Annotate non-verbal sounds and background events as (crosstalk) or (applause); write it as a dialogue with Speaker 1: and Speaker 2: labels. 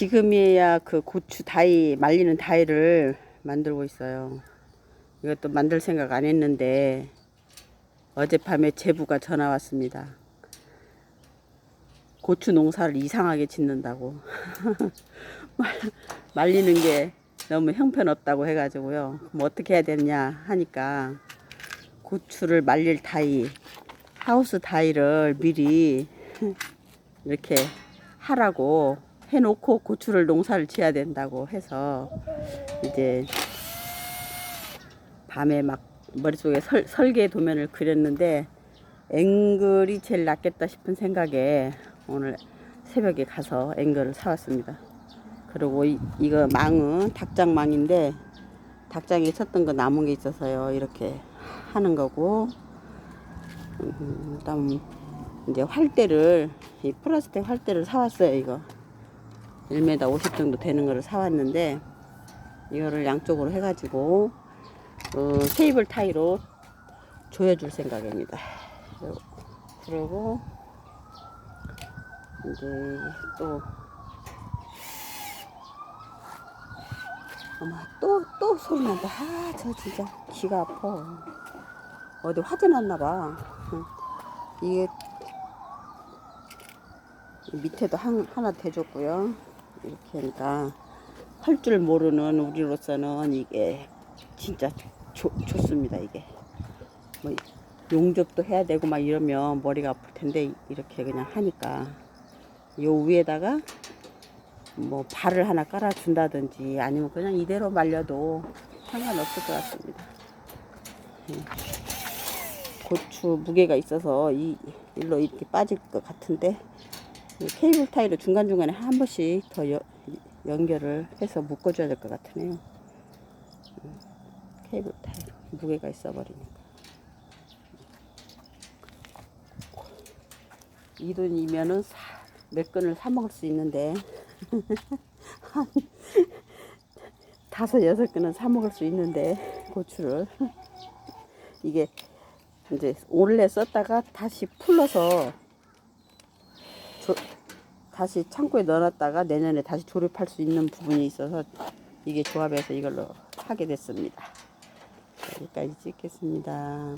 Speaker 1: 지금이야 그 고추 다이 말리는 다이를 만들고 있어요. 이것도 만들 생각 안 했는데 어젯밤에 제부가 전화 왔습니다. 고추 농사를 이상하게 짓는다고 (laughs) 말- 말리는 게 너무 형편없다고 해가지고요. 뭐 어떻게 해야 되냐 하니까 고추를 말릴 다이 하우스 다이를 미리 (laughs) 이렇게 하라고 해놓고 고추를 농사를 지어야 된다고 해서 이제 밤에 막 머릿속에 설, 설계 도면을 그렸는데 앵글이 제일 낫겠다 싶은 생각에 오늘 새벽에 가서 앵글을 사왔습니다. 그리고 이, 이거 망은 닭장망인데 닭장에 쳤던 거 남은 게 있어서요 이렇게 하는 거고 음, 그다음 이제 활대를 이 플라스틱 활대를 사왔어요 이거 1m 50 정도 되는 거를 사왔는데 이거를 양쪽으로 해가지고 어, 테이블 타이로 조여줄 생각입니다. 그리고- 이제 또 어머 또또 소리 난다. 아 저 진짜 귀가 아파. 어디 화재 났나 봐. 응. 이게 밑에도 한, 하나 대줬고요. 이렇게 하니까 할 줄 모르는 우리로서는 이게 진짜 좋, 좋습니다. 이게 뭐 용접도 해야 되고 막 이러면 머리가 아플 텐데 이렇게 그냥 하니까 요 위에다가 뭐 발을 하나 깔아 준다든지 아니면 그냥 이대로 말려도 상관없을 것 같습니다. 예. 고추 무게가 있어서 이 일로 이렇게 빠질 것 같은데 이 케이블 타이로 중간 중간에 한 번씩 더 여- 연결을 해서 묶어줘야 될 것 같으네요. 음, 케이블 타이로 무게가 있어버리니까. 이 돈이면은 사, 몇 건을 사 먹을 수 있는데 (laughs) 한 다섯 여섯 건은 사 먹을 수 있는데 고추를 (laughs) 이게 이제 올해 썼다가 다시 풀러서 조, 다시 창고에 넣어놨다가 내년에 다시 조립할 수 있는 부분이 있어서 이게 조합해서 이걸로 하게 됐습니다. 여기까지 찍겠습니다.